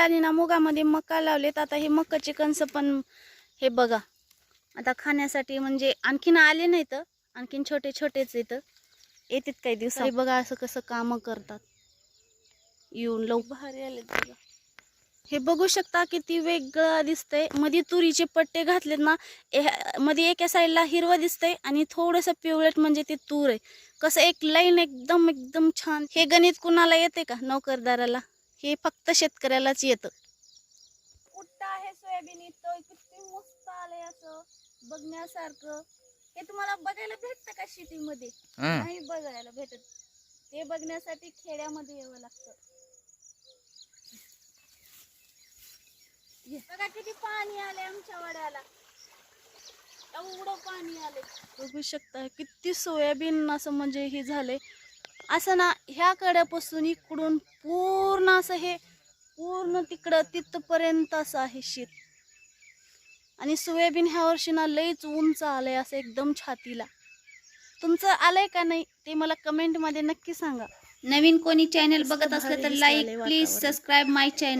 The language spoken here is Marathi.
आणि ना मुगामध्ये मका लावलेत. आता हे मकाचे कणस पण हे बघा. आता खाण्यासाठी म्हणजे आणखीन आले नाही तर आणखीन छोटे छोटेच येतं येतात काही दिवसांनी बघा असं कसं कामं करतात. येऊन लव भारी आले बघा. हे बघू शकता किती वेगळं दिसतंय. मध्ये तुरीचे पट्टे घातलेत ना मध्ये एका साईडला हिरवं दिसतंय आणि थोडंसं पिवळट म्हणजे ते तूर आहे. कसं एक लाईन एकदम एकदम छान. हे गणित कुणाला येते का नोकरदाराला? हे फक्त शेतकऱ्यालाच येतं. कुठं आहे सोयाबीन इथं? किती मस्त आलंय असं बघण्यासारखं. हे तुम्हाला बघायला भेटतं का शेतीमध्ये? हं. नाही बघायला भेटत. ते बघण्यासाठी खेड्यामध्ये यावं लागतं. हे बघा किती पाणी आले आमच्या वाड्याला. एवढं पाणी आले बघू शकता किती सोयाबीन असं म्हणजे हे झालंय. असं ना ह्या कड्यापासून इकडून पूर्ण असं हे पूर्ण तिकडं तिथपर्यंत असं आहे शेत. आणि सोयाबीन ह्या वर्षी ना लईच उंच आलंय असं एकदम छातीला. तुमचं आलंय का नाही ते मला कमेंटमध्ये नक्की सांगा. नवीन कोणी चॅनल बघत असलं तर like please. Subscribe my channel